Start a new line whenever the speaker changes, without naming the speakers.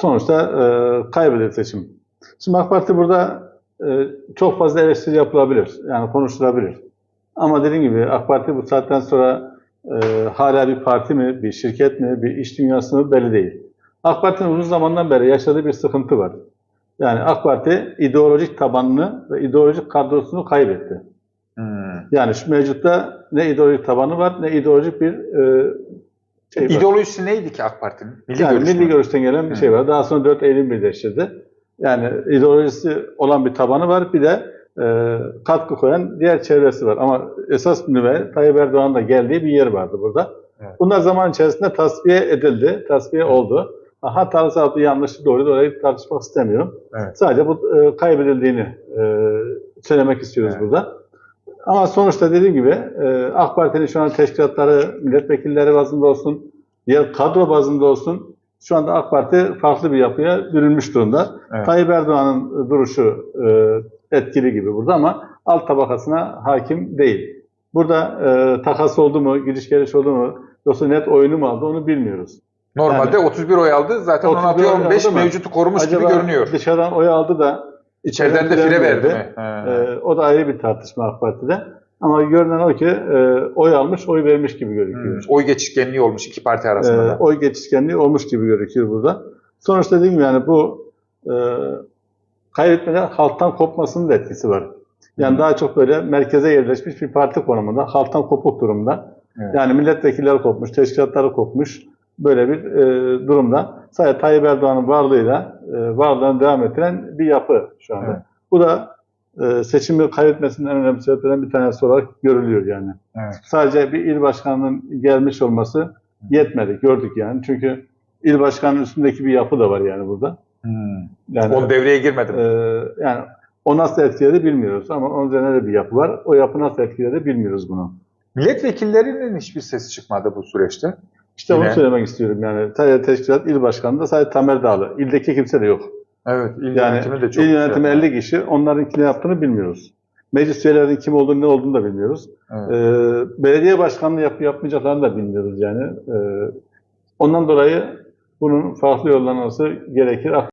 sonuçta e, kaybeder seçim. Şimdi AK Parti burada e, çok fazla eleştiri yapılabilir. Yani konuşulabilir. Ama dediğim gibi AK Parti bu saatten sonra e, hala bir parti mi, bir şirket mi, bir iş dünyası mı belli değil. AK Parti'nin uzun zamandan beri yaşadığı bir sıkıntı var. Yani AK Parti ideolojik tabanını ve ideolojik kadrosunu kaybetti.
Hmm.
Yani şu mevcutta ne ideolojik tabanı var ne ideolojik bir e, şey var.
İdeolojisi neydi ki AK Parti'nin? Milli
yani
görüş
milli görüşten gelen bir şey var. Daha sonra 4 Eylül birleştirdi. Yani ideolojisi olan bir tabanı var. Bir de e, katkı koyan diğer çevresi var. Ama esas nüve Tayyip Erdoğan'ın da geldiği bir yer vardı burada.
Evet.
Bunlar zaman içerisinde tasfiye edildi. Tasfiye oldu. Ha, Hatalı sağlıklı yanlışı doğru orayı tartışmak istemiyorum.
Evet.
Sadece bu e, kaybedildiğini e, söylemek istiyoruz
Evet.
burada. Ama sonuçta dediğim gibi e, AK Parti'nin şu an teşkilatları, milletvekilleri bazında olsun, diğer kadro bazında olsun şu anda AK Parti farklı bir yapıya bürünmüş durumda.
Evet.
Tayyip Erdoğan'ın duruşu e, etkili gibi burada ama alt tabakasına hakim değil. Burada e, takas oldu mu, gidiş geliş oldu mu, yoksa net oyunu mu aldı onu bilmiyoruz.
Normalde 31 oy aldı. Zaten
31
16
oy
15
aldı mı?
mevcutu korumuş
Acaba
gibi görünüyor.
dışarıdan oy aldı da
İçeriden de
fire verdi. Ee, o da ayrı bir tartışma AK Parti'de. Ama görünen o ki e, oy almış, oy vermiş gibi
Hmm.
gözüküyor.
Oy geçişkenliği olmuş iki parti arasında. Da.
oy geçişkenliği olmuş gibi gözüküyor burada. Sonuçta dediğim gibi yani bu e, kaybetmeden halktan kopmasının da etkisi var. Yani
Hı.
daha çok böyle merkeze yerleşmiş bir parti konumunda, halktan kopuk durumda.
Evet.
Yani milletvekilleri kopmuş, teşkilatları kopmuş böyle bir e, durumda. Sadece Tayyip Erdoğan'ın varlığıyla e, varlığını devam ettiren bir yapı şu anda.
Evet.
Bu da e, seçimi kaybetmesinin en önemli sebeplerinden bir tanesi olarak görülüyor yani.
Evet.
Sadece bir il başkanının gelmiş olması yetmedi. Gördük yani. Çünkü il başkanının üstündeki bir yapı da var yani burada.
Hmm.
Yani
O devreye girmedi. mi?
e, yani o nasıl etkiledi bilmiyoruz ama onun üzerine de bir yapı var. O yapı nasıl etkiledi bilmiyoruz bunu.
Milletvekillerinin hiçbir sesi çıkmadı bu süreçte.
İşte
Yine-
onu söylemek istiyorum yani. Sadece teşkilat il başkanı da sadece Tamer Dağlı. İldeki kimse de yok.
Evet, il
Yani
yönetimi de çok
il yönetimi
güzel.
50 kişi. Onların ne yaptığını bilmiyoruz. Meclis üyelerinin kim olduğunu ne olduğunu da bilmiyoruz.
Evet.
Ee, belediye başkanlığı yap yapmayacaklarını da bilmiyoruz yani. Ee, ondan dolayı bunun farklı yollanması gerekir.